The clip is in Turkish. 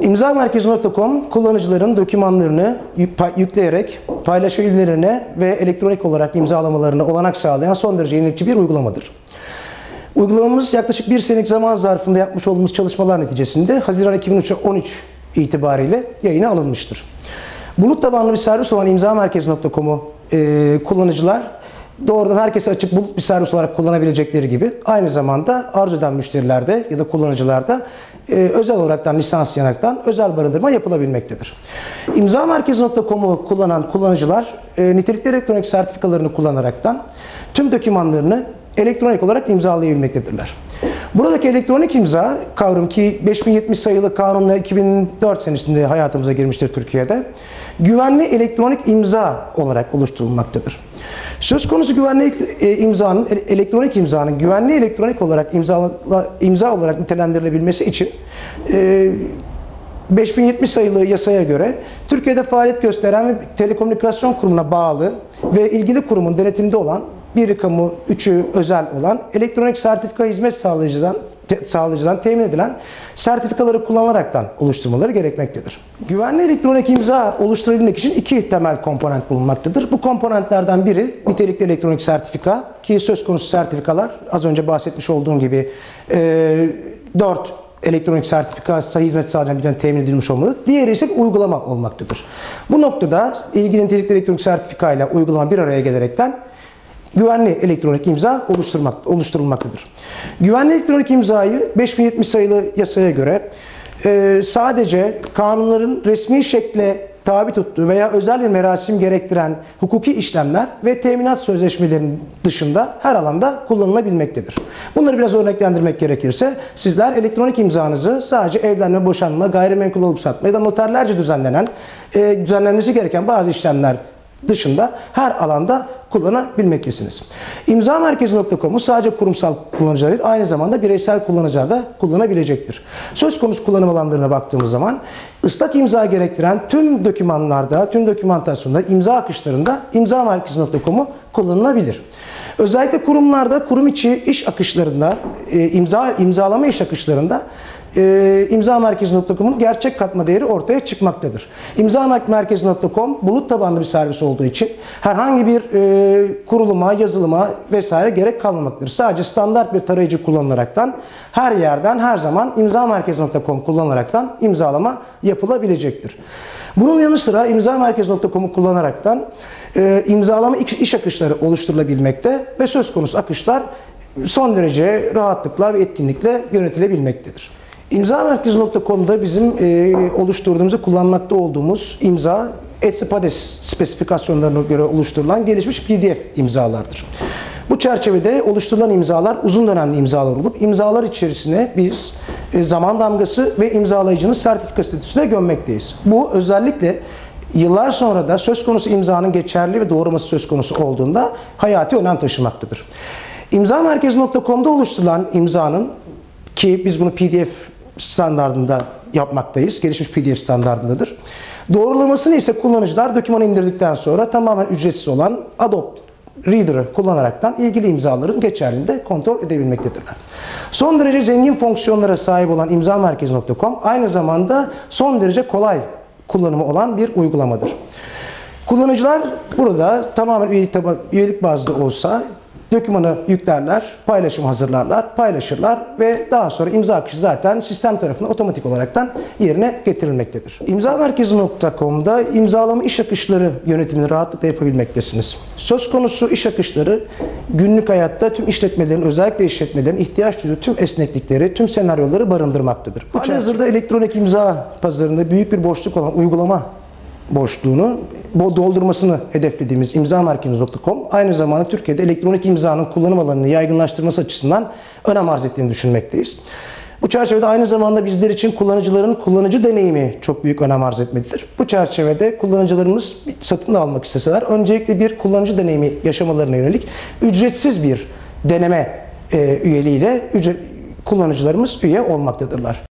İmzamerkezi.com kullanıcıların dokümanlarını yükleyerek paylaşabilmelerine ve elektronik olarak imzalamalarına olanak sağlayan son derece yenilikçi bir uygulamadır. Uygulamamız yaklaşık bir senelik zaman zarfında yapmış olduğumuz çalışmalar neticesinde Haziran 2013 itibariyle yayına alınmıştır. Bulut tabanlı bir servis olan imzamerkezi.com'u e, kullanıcılar doğrudan herkese açık bulut bir servis olarak kullanabilecekleri gibi aynı zamanda arzu eden müşterilerde ya da kullanıcılarda e, özel olaraktan lisanslayaraktan özel barındırma yapılabilmektedir. İmzamerkezi.com'u kullanan kullanıcılar e, nitelikli elektronik sertifikalarını kullanaraktan tüm dokümanlarını elektronik olarak imzalayabilmektedirler. Buradaki elektronik imza kavram ki 5070 sayılı kanunla 2004 senesinde hayatımıza girmiştir Türkiye'de. Güvenli elektronik imza olarak oluşturulmaktadır. Söz konusu güvenli e, imzanın, e- elektronik imzanın güvenli elektronik olarak imza, imza olarak nitelendirilebilmesi için e, 5070 sayılı yasaya göre Türkiye'de faaliyet gösteren ve telekomünikasyon kurumuna bağlı ve ilgili kurumun denetiminde olan biri kamu, üçü özel olan elektronik sertifika hizmet sağlayıcıdan sağlayıcıdan temin edilen sertifikaları kullanaraktan oluşturmaları gerekmektedir. Güvenli elektronik imza oluşturabilmek için iki temel komponent bulunmaktadır. Bu komponentlerden biri nitelikli elektronik sertifika ki söz konusu sertifikalar az önce bahsetmiş olduğum gibi e, 4 elektronik sertifika hizmet sağlayan birden temin edilmiş olmalı. Diğeri ise bir uygulama olmaktadır. Bu noktada ilgili nitelikli elektronik sertifika ile uygulama bir araya gelerekten güvenli elektronik imza oluşturmak, oluşturulmaktadır. Güvenli elektronik imzayı 5070 sayılı yasaya göre e, sadece kanunların resmi şekle tabi tuttuğu veya özel bir merasim gerektiren hukuki işlemler ve teminat sözleşmelerinin dışında her alanda kullanılabilmektedir. Bunları biraz örneklendirmek gerekirse sizler elektronik imzanızı sadece evlenme, boşanma, gayrimenkul olup satma ya da noterlerce düzenlenen, e, düzenlenmesi gereken bazı işlemler dışında her alanda kullanabilmektesiniz. İmzamerkezi.com'u sadece kurumsal kullanıcılar değil, aynı zamanda bireysel kullanıcılar da kullanabilecektir. Söz konusu kullanım alanlarına baktığımız zaman ıslak imza gerektiren tüm dokümanlarda, tüm dokümantasyonda, imza akışlarında imzamerkezi.com'u kullanılabilir. Özellikle kurumlarda, kurum içi iş akışlarında, e, imza imzalama iş akışlarında e, imzamerkezi.com'un gerçek katma değeri ortaya çıkmaktadır. İmzamerkezi.com bulut tabanlı bir servis olduğu için herhangi bir e, kuruluma, yazılıma vesaire gerek kalmamaktadır. Sadece standart bir tarayıcı kullanılaraktan her yerden her zaman imzamerkezi.com kullanılaraktan imzalama yapılabilecektir. Bunun yanı sıra imzamerkezi.com'u kullanaraktan e, imzalama iş, akışları oluşturulabilmekte ve söz konusu akışlar son derece rahatlıkla ve etkinlikle yönetilebilmektedir. İmzamerkezi.com'da bizim e, oluşturduğumuz kullanmakta olduğumuz imza ETSI-PADES spesifikasyonlarına göre oluşturulan gelişmiş PDF imzalardır. Bu çerçevede oluşturulan imzalar uzun dönemli imzalar olup imzalar içerisine biz e, zaman damgası ve imzalayıcının sertifika statüsüne gömmekteyiz. Bu özellikle yıllar sonra da söz konusu imzanın geçerli ve doğruması söz konusu olduğunda hayati önem taşımaktadır. İmzamerkezi.com'da oluşturulan imzanın ki biz bunu PDF standartında yapmaktayız. Gelişmiş PDF standartındadır. Doğrulamasını ise kullanıcılar dokümanı indirdikten sonra tamamen ücretsiz olan Adobe Reader'ı kullanaraktan ilgili imzaların geçerliliğini de kontrol edebilmektedirler. Son derece zengin fonksiyonlara sahip olan imzamerkezi.com aynı zamanda son derece kolay kullanımı olan bir uygulamadır. Kullanıcılar burada tamamen üyelik, üyelik bazlı olsa dokümanı yüklerler, paylaşım hazırlarlar, paylaşırlar ve daha sonra imza akışı zaten sistem tarafından otomatik olaraktan yerine getirilmektedir. İmzamerkezi.com'da imzalama iş akışları yönetimini rahatlıkla yapabilmektesiniz. Söz konusu iş akışları günlük hayatta tüm işletmelerin, özellikle işletmelerin ihtiyaç duyduğu tüm esneklikleri, tüm senaryoları barındırmaktadır. Bu hazırda elektronik imza pazarında büyük bir boşluk olan uygulama boşluğunu doldurmasını hedeflediğimiz imzamerkezi.com aynı zamanda Türkiye'de elektronik imzanın kullanım alanını yaygınlaştırması açısından önem arz ettiğini düşünmekteyiz. Bu çerçevede aynı zamanda bizler için kullanıcıların kullanıcı deneyimi çok büyük önem arz etmelidir. Bu çerçevede kullanıcılarımız satın almak isteseler öncelikle bir kullanıcı deneyimi yaşamalarına yönelik ücretsiz bir deneme e, üyeliğiyle ücret, kullanıcılarımız üye olmaktadırlar.